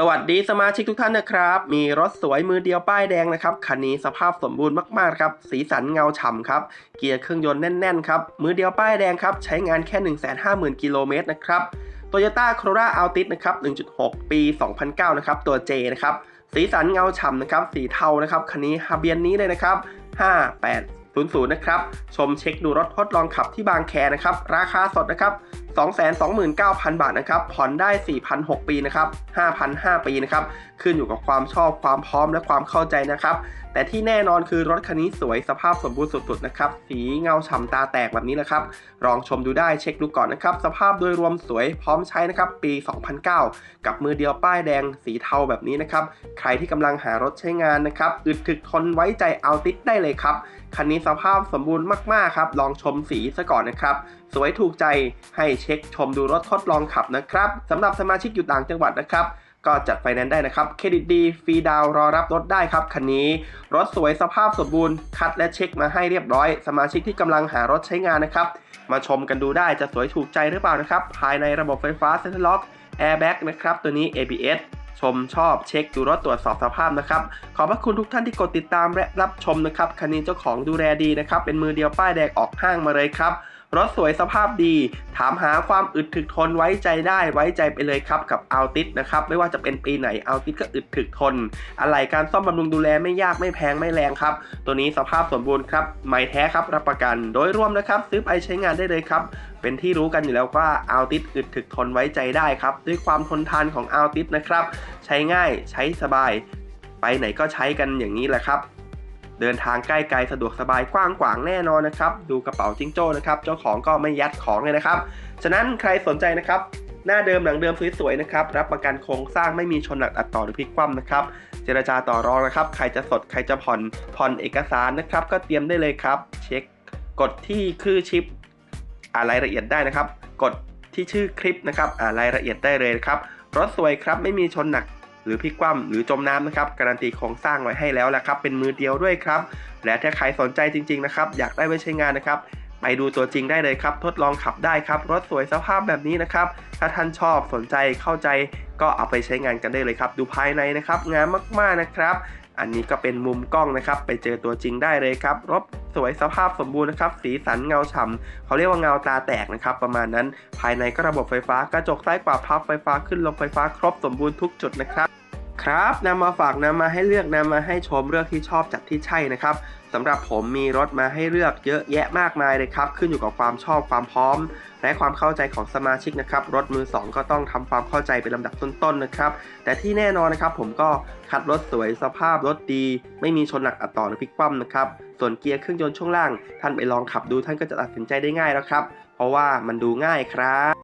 สวัสดีสมาชิกทุกท่านนะครับ มีรถสวยมือเดียวป้ายแดงนะครับคันนี้สภาพสมบูรณ์มากๆครับสีสันเงาฉ่ำครับ เกียร์เครื่องยนต์แน่นๆครับมือเดียวป้ายแดงครับใช้งานแค่ 150,000 กิโลเมตรนะครับ Toyota Corolla Altis นะครับ 1.6 ปี 2009 นะครับ ตัว J นะครับ สีสันเงาฉ่ำนะครับ สีเทานะครับ คันนี้ฮาเบียนนี้เลยนะครับ 00 นะครับ ชมเช็คดูรถทดลองขับที่บางแคนะครับ ราคาสดนะครับ 229,000 บาทนะครับ ผ่อนได้ 4,006 ปีนะครับ5,005 ปีนะครับ ขึ้นอยู่กับความชอบความพร้อมและความเข้าใจนะครับ แต่ที่แน่นอนคือรถคันนี้สวยสภาพสมบูรณ์สุดๆนะครับ สีเงาฉ่ำตาแตกแบบนี้นะครับ ลองชมดูได้เช็คดูก่อนนะครับ สภาพโดยรวมสวยพร้อมใช้นะครับ ปี 2009 กับมือเดียวป้ายแดงสีเทาแบบนี้นะครับ ใครที่กำลังหารถใช้งานนะครับ อึดถึกทนไว้ใจเอาติดได้เลยครับ คันนี้สภาพสมบูรณ์มากๆครับ ลองชมสีซะก่อนนะครับ สวยถูกใจให้เช็คชมดูรถทดลองขับนะครับสำหรับสมาชิกอยู่ต่างจังหวัดนะครับก็จัดไฟแนนซ์ได้นะครับ เครดิตดี ฟรีดาวรอรับรถได้ครับ คันนี้ รถสวยสภาพสมบูรณ์ คัดและเช็คมาให้เรียบร้อย สมาชิกที่กำลังหารถใช้งานนะครับ มาชมกันดูได้จะสวยถูกใจหรือเปล่านะครับ ภายในระบบไฟฟ้าเซ็นทรัลล็อกแอร์แบ็กนะครับ ตัวนี้ ABS ชมชอบเช็คดูรถตรวจสอบสภาพนะครับ ขอบพระคุณทุกท่านที่กดติดตามและรับชมนะครับคันนี้เจ้าของดูแลดีนะครับ เป็นมือเดียวป้ายแดงออกห้างมาเลยครับ รถสวยสภาพดี ถามหาความอึดถึกทนไว้ใจได้ไว้ใจไปเลยครับกับอัลติสนะครับไม่ว่าจะเป็นปีไหนอัลติสก็อึดถึกทน อะไรการซ่อมบำรุงดูแลไม่ยากไม่แพงไม่แรงครับ ตัวนี้สภาพสมบูรณ์ครับไม่แท้ครับรับประกัน โดยรวมนะครับซื้อไปใช้งานได้เลยครับเป็นที่รู้กันอยู่แล้วว่าอัลติสอึดถึกทนไว้ใจได้ครับด้วยความทนทานของอัลติสนะครับใช้ง่ายใช้สบาย ไปไหนก็ใช้กันอย่างนี้แหละครับ เดินทางใกล้ไกลสะดวกสบายกว้างขวางแน่นอนนะครับ ดูกระเป๋าจิ้งโจ้นะครับ เจ้าของก็ไม่ยัดของเลยนะครับ ฉะนั้นใครสนใจนะครับ หน้าเดิมหลังเดิมสวยๆนะครับ รับประกันโครงสร้างไม่มีชนหนักอัดต่อหรือพลิกคว่ำนะครับ เจรจาต่อรองนะครับ ใครจะสดใครจะผ่อนผ่อนเอกสารนะครับ ก็เตรียมได้เลยครับ เช็คกดที่คือชิปอ่ารายละเอียดได้นะครับ กดที่ชื่อคลิปนะครับอ่ารายละเอียดได้เลยครับรถสวยครับไม่มีชนหนัก หรือพลิกคว่ำหรือจมน้ำนะครับการันตีโครงสร้างไว้ให้แล้วแหละครับเป็นมือเดียวด้วยครับและถ้าใครสนใจจริงๆนะครับอยากได้ไว้ใช้งานนะครับไปดูตัวจริงได้เลยครับ ทดลองขับได้ครับ รถสวยสภาพแบบนี้นะครับ ถ้าท่านชอบสนใจเข้าใจก็เอาไปใช้งานกันได้เลยครับ ดูภายในนะครับงามมากๆนะครับ อันนี้ก็เป็นมุมกล้องนะครับ ไปเจอตัวจริงได้เลยครับรถ สวยสภาพสมบูรณ์นะครับสีสันเงาฉ่ำเขาเรียกว่าเงาตาแตกนะครับประมาณนั้น ภายในก็ระบบไฟฟ้ากระจกซ้ายขวาพับไฟฟ้าขึ้นลงไฟฟ้าครบสมบูรณ์ทุกจุดนะครับ ครับนำมาฝากนำมาให้เลือกนำมาให้ชมเลือกที่ชอบจัดที่ใช่นะครับสำหรับผมมีรถมาให้เลือกเยอะแยะมากมายเลยครับ ขึ้นอยู่กับความชอบความพร้อม และความเข้าใจของสมาชิกนะครับ รถมือสองก็ต้องทำความเข้าใจเป็นลำดับต้นๆนะครับ แต่ที่แน่นอนนะครับผมก็คัดรถสวยสภาพรถดี ไม่มีชนหนักอัดต่อหรือพลิกคว่ำนะครับ ส่วนเกียร์เครื่องยนต์ช่วงล่าง ท่านไปลองขับดูท่านก็จะตัดสินใจได้ง่ายแล้วครับ เพราะว่ามันดูง่ายครับ